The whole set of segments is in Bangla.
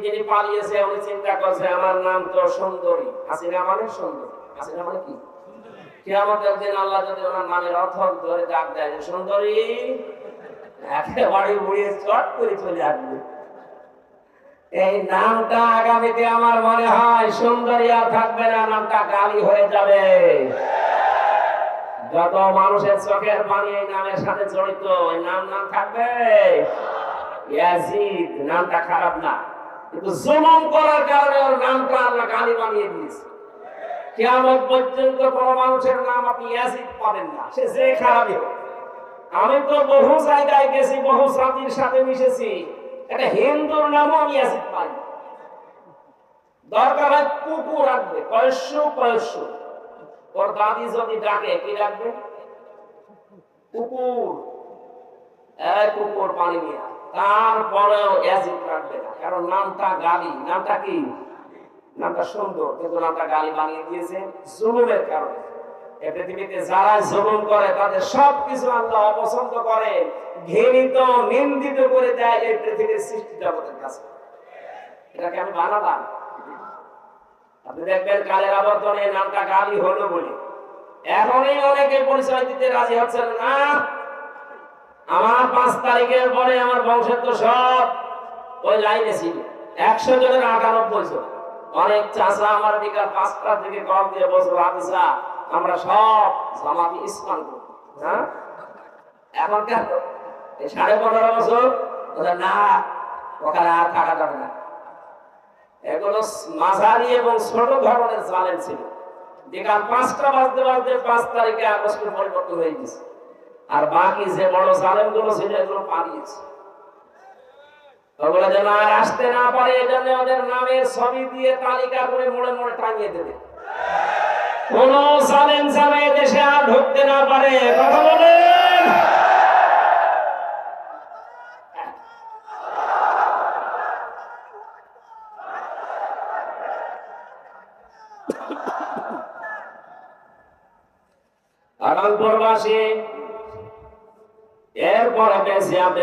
যিনি পালিয়েছে, উনি চিন্তা করছে, আমার নাম তো সুন্দরী। হাসিনা মানে সুন্দরী। হাসিনা মানে কি? কিয়ামতের দিন আল্লাহ যদি ওনার নামের অর্থ ধরে ডাক দেয় সুন্দরী? আর থাকবে না, নামটা গালি হয়ে যাবে। যত মানুষের চোখের পানি এই নামের সাথে জড়িত, ওই নাম নাম থাকবে। নামটা খারাপ না। জুলুম করার কারণে ওর নামটা আল্লাহ গালি বানিয়ে দিয়েছে। কিয়ামত পর্যন্ত মানুষের নাম আপনি ইয়াজিদ পাবেন না। সে যে আমি তো বহু জায়গায় গেছি, বহু জাতির সাথে মিশেছি। একটা হিন্দুর নামও আমি ইয়াজিদ পাই দরকার হয় কুকুর রাখবে কয়স্য কয়স্য ওর দাদি যদি ডাকে, কি রাখবে কুকুর। এক কুকুর পানি নিয়ে। তারপরেও অ্যাসিড রাখবে না। কারণ নামটা গালি, নামটা কি? নামটা সুন্দর, কিন্তু নামটা গালি বানিয়ে দিয়েছে জুলুমের কারণে। এ পৃথিবীতে যারা জুলুম করে, তাদের আল্লাহ অপছন্দ করে। ঘৃণিত, নিন্দিত করে দেয় এই পৃথিবীর সৃষ্টি জগতের কাছে। এটাকে আমি বানালাম। আপনি দেখবেন কালের আবর্তনে নামটা গালি হলো বলে। এখনই অনেকে পরিচয় দিতে রাজি হচ্ছেন না। আমার পাঁচ তারিখের পরে আমার বংশের তো সব। ওই লাইনে ছিল। একশো জনের আটানব্বই জন। অনেক চাষা আমার বিকাল পাঁচটা থেকে কল দিয়ে বসবো আদিসা আমরা সব জামাতি ইসলাম হ্যাঁ? এখন কেন? সাড়ে পনেরো বছর? না, ওখানে আর থাকা যাবে না। এগুলো মাঝারি এবং ছোট ধরনের জালেম ছিল। বিকাল পাঁচটা বাজতে বাজতে পাঁচ তারিখে আগস্টের পরিবর্তন হয়ে গেছে। আর বাকি যে বড় জালেমগুলো ছিল, এগুলো পালিয়েছে। ওগুলো যেন আর আসতে না পারে এজন্য ওদের নামের ছবি দিয়ে তালিকা করে মোড়ে মোড়ে টাঙিয়ে দেবে। কোন জালেম জানে দেশে আর ঢুকতে না পারে, কথা বলেন আনন্দবাসী এরপরে বেশি আপনি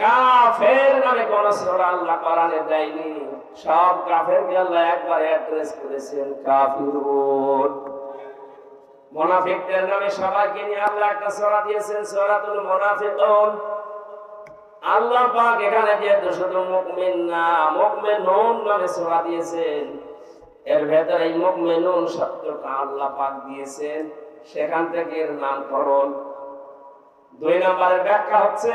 কাফের নামে কোন সূরা আল্লাহ কোরআনে দেয়নি। সব কাফেরকে আল্লাহ একবার অ্যাড্রেস করেছেন কাফিরুন। মুনাফিকদের নামে সবাইকে নিয়ে আল্লাহ একটা সূরা দিয়েছেন, সূরাতুল মুনাফিকুন। আল্লাহ পাক এখানে যেহেতু শুধু মুমিন না, মুমিনুন নামে সূরা দিয়েছেন। এর ভেতরে এই মুমিনুন শব্দটা আল্লাহ পাক দিয়েছেন। সেখান থেকে এর নামকরণ। দুই নম্বরের ব্যাখ্যা হচ্ছে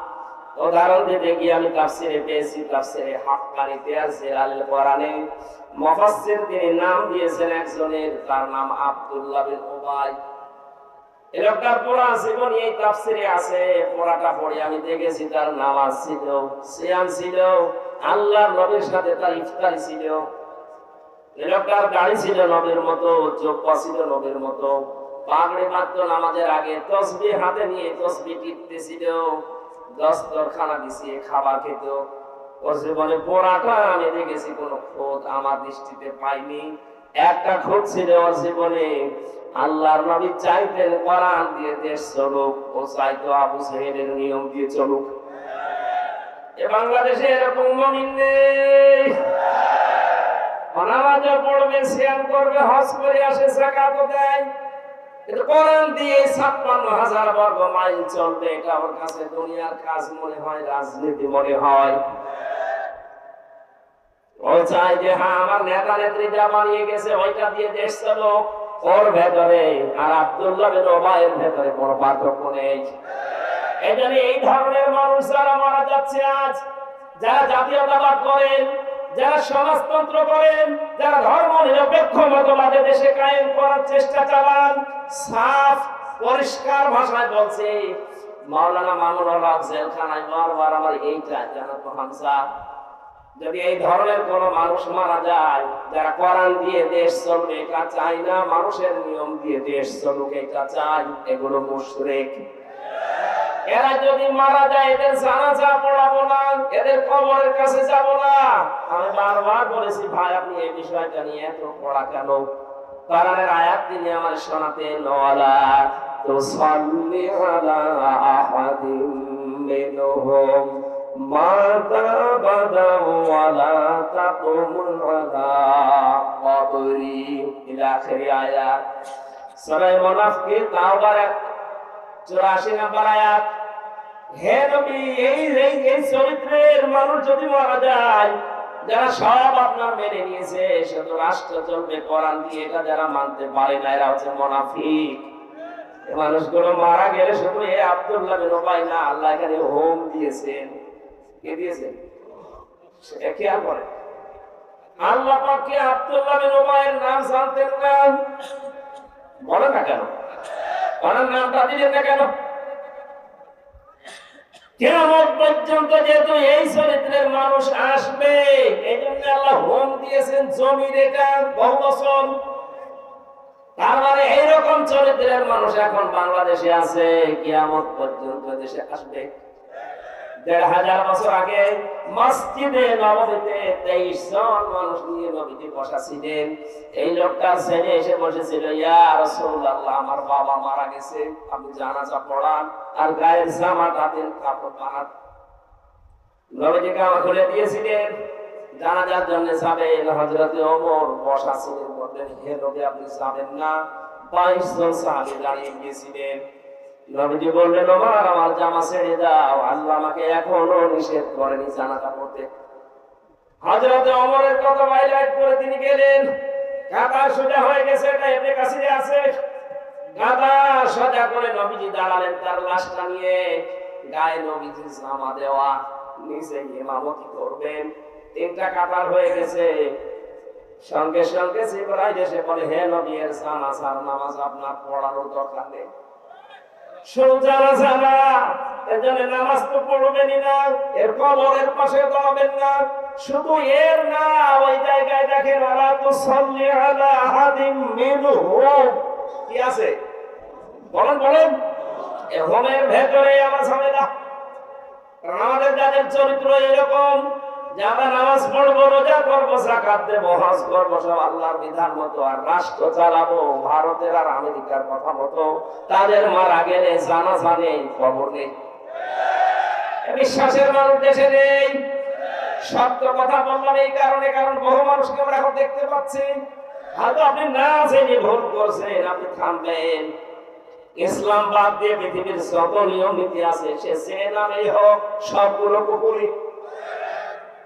উদাহরণ দিতে গিয়ে আমি তাফসিরে পেয়েছি, তাফসিরে হাক্কানিতে আছে আল কোরআনে মুফাসসির তিনি নাম দিয়েছেন একজনের, তার নাম আব্দুল্লাহ বিন উবাই। এই পুরা জীবন এই তাফসিরে আছে পড়াটা পড়ে আমি দেখেছি, তার নামাজ ছিল, সিয়াম ছিল, আল্লাহর নবীর সাথে তার ইফতারি ছিল। এই গাড়ি ছিল নবীর মতো চোখা ছিল নবীর মতো। পাগড়ি মাত্র নামাজের আগে তসবি হাতে নিয়ে তসবি টিপতেছিল। দস্তরখানা বিছিয়ে খাবার খেত ওর জীবনে পোড়াটা আমি দেখেছি, কোনো খোঁজ আমার দৃষ্টিতে পাইনি। একটা খোঁজ ছিল ওর জীবনে, আল্লাহর নবী চাইতেন কোরআন দিয়ে দেশ চলুক, ও চাইতো আবু সাহেবের নিয়ম দিয়ে চলুক। এ বাংলাদেশে এরকম মমিন নেই পড়বে শ্যাম করবে, হজ করে আসে, জাকাতও দেয়। কিন্তু দিয়ে ছাপ্পান্ন হাজার বর্গ মাইল চলবে, এটা আমার কাছে দুনিয়ার কাজ মনে হয়, রাজনীতি মনে হয়। ও চাই যে হ্যাঁ আমার নেতা নেত্রী বানিয়ে গেছে, ওইটা দিয়ে দেশ চলো। ওর ভেতরে আর আব্দুল্লাহ বিন ভেতরে কোনো পার্থক্য নেই। এই ধরনের মানুষ যারা মারা যাচ্ছে আজ, যারা জাতীয়তাবাদ করেন যারা সমাজতন্ত্র করেন, যারা ধর্ম নিরপেক্ষ মতবাদে দেশে কায়েম করার চেষ্টা চালান, সাফ, পরিষ্কার ভাষায় বলছে, মাওলানা মামুনুল হক জেলখানায় বারবার আমার এইটা জানাতো হামসা যদি এই ধরনের কোন মানুষ মারা যায়, যারা কোরআন দিয়ে দেশ চলবে, এটা চাই না মানুষের নিয়ম দিয়ে দেশ চলুক, এটা চাই এগুলো মুশরিক। এরা যদি মারা যায়, এদের জানাজা পড়াবো না এদের কবরের কাছে যাব না। আমি বারবার বলেছি, ভাই, আপনি এই বিষয়টা নিয়ে এত পড়া কেন? কোরআনের আয়াত তিনি আমার শোনাতে নওয়ালা তুসাল্লি আলা আহাদিন মাতা 84 নম্বর আয়াত হে নবী, এই চরিত্রের মানুষ যদি মারা যায়, যারা সব আপনার মেনে নিয়েছে রাষ্ট্র চলবে কোরআন দিয়ে এটা যারা মানতে পারে না, এরা হচ্ছে মোনাফিক। মানুষগুলো মারা গেলে শুধু এ আব্দুল্লাহ বিন উবাই না, আল্লাহ এখানে হোম দিয়েছেন। কে দিয়েছেন? সেটা খেয়াল করে আল্লাহ পাককে আব্দুল্লাহ বিন উবাইয়ের নাম জানতেন না? বলে না কেন? ওনার নামটা দিলেন কেন এই চরিত্রের মানুষ আসবে আল্লাহ হোম দিয়েছেন জমির এটা বহু বছর। তার মানে এইরকম চরিত্রের মানুষ এখন বাংলাদেশে আছে, কিয়ামত পর্যন্ত দেশে আসবে। দেড় হাজার বছর আগে মসজিদে নবমীতে তেইশ জন মানুষ নিয়ে নবীতে বসা ছিলেন এই লোকটা ছেলে এসে বসেছিল, ইয়া রাসূলুল্লাহ, আমার বাবা মারা গেছে, আপনি জানাজা পড়ান আর গায়ের জামাটা দেন, কাপড় বানান। নবীজি কামা খুলে দিয়েছিলেন। জানাজার জন্য যাবেন, হযরতে ওমর বসা বললেন, হে নবী, আপনি যাবেন না। বাইশ জন সাহাবী দাঁড়িয়ে গিয়েছিলেন। নবীজি বললেন আমার জামা ছেড়ে দাও। আল্লাহ আমাকে এখনও নিষেধ করেনি জানাটা পড়তে। কথা হাইলাইট করে তিনি গেলেন। সোজা হয়ে গেছে, এটা কাছে আছে। সোজা করে নবীজি দাঁড়ালেন তার লাশটা নিয়ে। গায়ে নবীজি জামা দেওয়া নিচে ইমামতি করবেন। তিনটা কাটার হয়ে গেছে। সঙ্গে সঙ্গে জিবরাইল বলে, হে নবী, এর সানাসার নামাজ আপনার পড়ানোর দরকার নেই। সোজারা জানা, এজন্য নামাজ তো পড়বেনই না, এর কবরের পাশে দাঁড়াবেন না। শুধু এর না, ওই জায়গায় দেখেন ওরা তো সল্লি আলা আহাদিম মিনহুম। কি আছে? বলেন বলেন। এ হোমের ভেতরে আমার ঝামেলা। আমাদের যাদের চরিত্র এরকম সব কথা বিশ্বাসের মানুষ দেশে নেই। সত্য কথা বললাম এই কারণে, কারণ বহু মানুষকে আমরা এখন দেখতে পাচ্ছি। হয়তো আপনি না জেনে ভুল করছেন, আপনি থামবেন। ইসলাম বাদ দিয়ে পৃথিবীর যত নিয়ম নীতি আছে, সে যে নামেই হোক, সবগুলো কুকুরি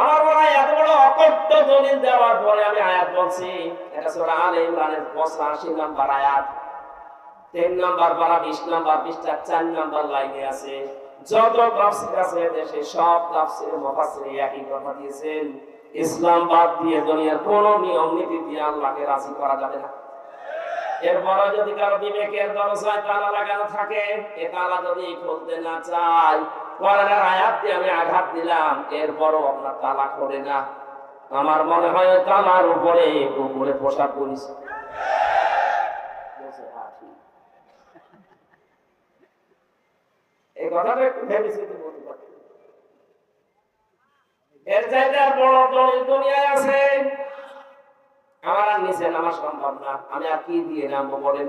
আমার এত বড় দলিল দেওয়ার পরে আমি আয়াত বলছি, এটা ইমরানের 85 নাম্বার আয়াত। নাম্বার পারা, বিশ নাম্বার পৃষ্ঠা নাম্বার লাইনে আছে, যত আছে দেশে সব একই কথা দিয়েছেন। ইসলাম বাদ দিয়ে দুনিয়ার কোন নিয়ম নীতি দিয়ে আল্লাহকে রাজি করা যাবে না। এরপরে যদি কারও বিবেকের দরজায় তালা লাগানো থাকে, এ তালা যদি খুলতে না চায় কোরআনের আয়াত দিয়ে আমি আঘাত দিলাম, এরপরও আপনার তালা খোলে না। আমার মনে হয় উপরে উপরে পোশাক করিস এর আছে। আমার নিচে নামা সম্ভব না। আমি আর কি দিয়ে নামবো বলেন?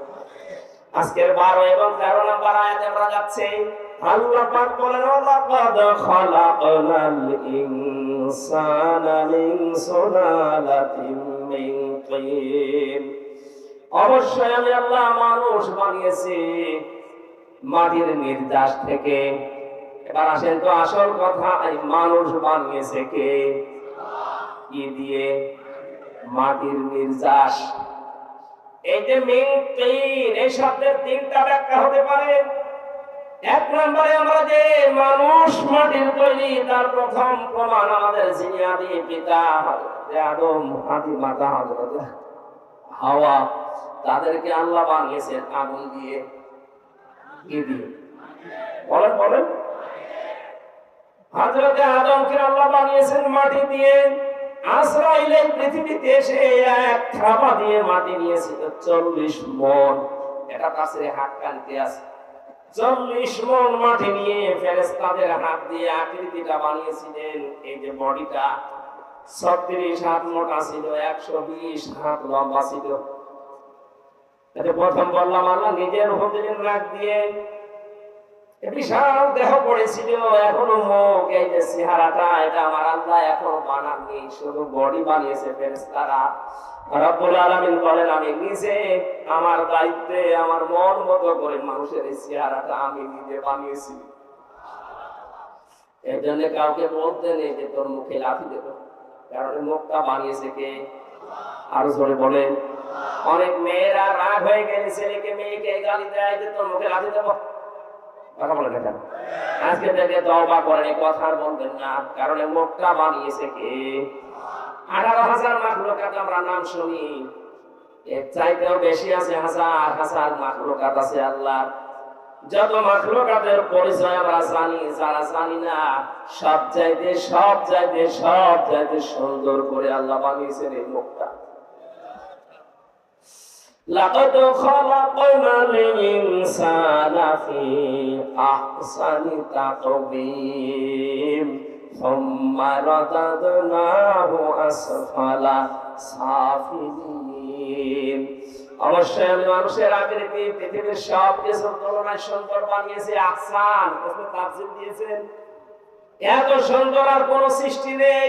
আজকের বারো এবং তেরো নম্বর আয়াতে আমরা যাচ্ছি। আল্লাহ পাক বলেন, লাকাদ খালাকনাল ইনসানা মিন সুলালাতিন মিন তিন। অবশ্যই আমি আল্লাহ মানুষ বানিয়েছি মাটির নির্যাস থেকে। এবার আসেন তো আসল কথা, এই মানুষ বানিয়েছে কে? কি দিয়ে? মাটির নির্যাস এই যে মিং তিন, এই শব্দের তিনটা ব্যাখ্যা হতে পারে। এক নম্বরে আমরা যে মানুষ মাটির তৈরি, তার প্রথম প্রমাণ আমাদের জিনিয়াদি পিতা আদম আদি মাতা হযরত হাওয়া। তাদেরকে আল্লাহ বানিয়েছেন আগুন দিয়ে। দিয়ে? বলেন বলেন। হযরতে আদমকে আল্লাহ বানিয়েছেন মাটি দিয়ে। আজরাইল এই পৃথিবীতে এসে এক থাবা দিয়ে মাটি নিয়েছিল। চল্লিশ মন। এটা কাছে হাক্কানিতে আছে। চল্লিশ মন মাটি নিয়ে হাত দিয়ে আকৃতিটা বানিয়েছিলেন। এই যে বডিটা, ছত্রিশ হাত মোটা ছিল, একশো বিশ হাত লম্বা ছিল। প্রথম বললাম, আল্লাহ নিজের হদিন রাখ দিয়ে বিশাল দেহ পড়েছিল, এখনও মুখ, এই যে চেহারাটা, এটা আমার আল্লাহ এখনও বানাননি, শুধু বডি বানিয়েছে দায়িত্বে, আমার মন মতো করে মানুষের এই চেহারাটা আমি নিজে বানিয়েছি। এর জন্য কাউকে বলতে নেই যে তোর মুখে লাথি দেব। কারণ মুখটা বানিয়েছে কে? আরও বলেন। অনেক মেয়েরা রাগ হয়ে গেলে ছেলেকে, মেয়েকে গালি দেয় যে তোর মুখে লাথি দেবো। কথা বলে দেখেন। আজকে থেকে তওবা করেন, এই কথা আর বলবেন না। কারণ মুখটা বানিয়েছে কে? আঠারো হাজার মাখলুকাত আমরা নাম শুনি। এর চাইতেও বেশি আছে হাজার হাজার মাখলুকাত আছে আল্লাহ যত মাখলুকাতের পরিচয় আমরা জানি, যারা জানি না সব চাইতে সব চাইতে সব চাইতে সুন্দর করে আল্লাহ বানিয়েছেন এই মুখটা لقد خلقنا الإنسان في أحسن تقويم ثم رددناه أسفل سافلين অবশ্যই আমি মানুষের আকৃতি পৃথিবীর সব কিছুর তুলনায় সুন্দর বানিয়েছি আহসান তাফসীর দিয়েছেন এত সুন্দর আর কোন সৃষ্টি নেই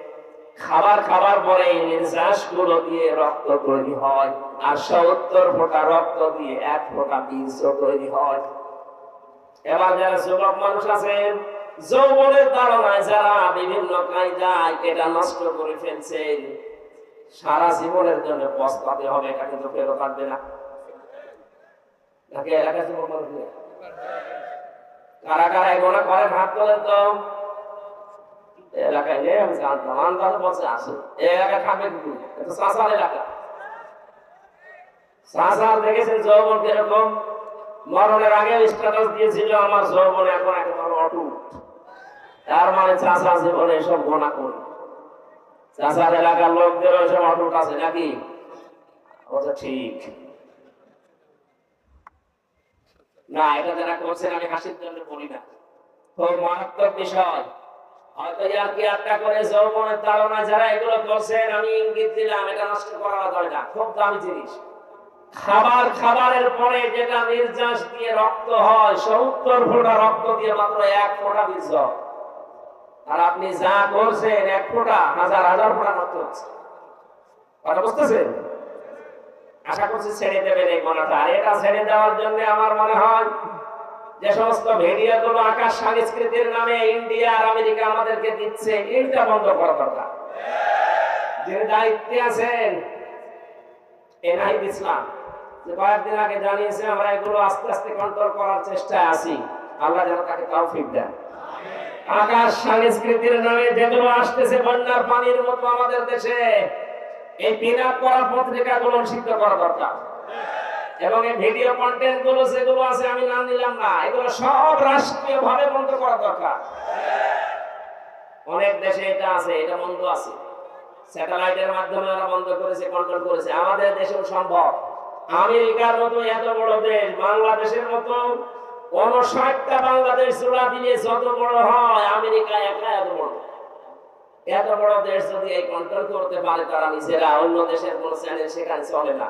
খাবার খাবার পরে নির্যাসগুলো দিয়ে রক্ত তৈরি হয়, আর সত্তর ফোঁটা রক্ত দিয়ে এক ফোঁটা বীজ তৈরি হয়। এবার যারা যুবক মানুষ আছেন যৌবনের ধারণায় যারা বিভিন্ন কায়দায় এটা নষ্ট করে ফেলছেন সারা জীবনের জন্য পস্তাতে হবে, এটা কিন্তু ফেরত আসবে না। কারা কারা এগুলো করেন, হাত তোলেন তো। এলাকায় নেই আমি মরণের আগে আমার যৌবন এখন মানে চাষার এলাকার লোকদের এসব অটুট আছে নাকি? বলছে ঠিক। না, এটা যারা করছেন, আমি হাসির জন্য বলি না। খুব মারাত্মক বিষয়। ধারণা যারা এগুলো করছেন, আমি ইঙ্গিত দিলাম, এটা নষ্ট করা যাবে না, খুব দামি জিনিস। খাবার খাবারের পরে যেটা নির্যাস দিয়ে রক্ত হয়, সত্তর ফোঁটা রক্ত দিয়ে মাত্র এক ফোঁটা আর আপনি যা করছেন, এক ফোঁটা, হাজার হাজার ফোঁটা নষ্ট হচ্ছে। কথা বুঝতেছেন? আশা করছি ছেড়ে দেবেন এই মনাটা আর এটা ছেড়ে দেওয়ার জন্য আমার মনে হয় যে সমস্ত ভিডিও গুলো আকাশ সংস্কৃতির নামে ইন্ডিয়া আর আমেরিকা আমাদেরকে দিচ্ছে, এটা বন্ধ করা দরকার। যিনি দায়িত্বে আছেন এনআইদ ইসলাম, যে কয়েকদিন আগে জানিয়েছে, আমরা এগুলো আস্তে আস্তে কন্ট্রোল করার চেষ্টায় আছি। আল্লাহ যেন তাকে তৌফিক দেন। আকাশ সংস্কৃতির নামে যেগুলো আসতেছে, বন্যার পানির মতো আমাদের দেশে, এই পিনাপ করা পত্রিকা গুলো সিদ্ধ করা দরকার। এবং এই ভিডিও কন্টেন্টগুলো যেগুলো আছে, আমি নাম নিলাম না, এগুলো সব রাষ্ট্রীয় ভাবে বন্ধ করা দরকার। অনেক দেশে এটা আছে, এটা বন্ধ আছে। স্যাটেলাইটের মাধ্যমে ওরা বন্ধ করেছে কন্ট্রোল করেছে। আমাদের দেশেও সম্ভব। আমেরিকার মতো এত বড় দেশ, বাংলাদেশের মতো ষাটটা বাংলাদেশ চূড়া দিলে যত বড় হয়, আমেরিকা একা এত বড়। এত বড় দেশ যদি এই কন্ট্রোল করতে পারে, তারা নিজেরা অন্য দেশের কোন চ্যানেল সেখানে চলে না।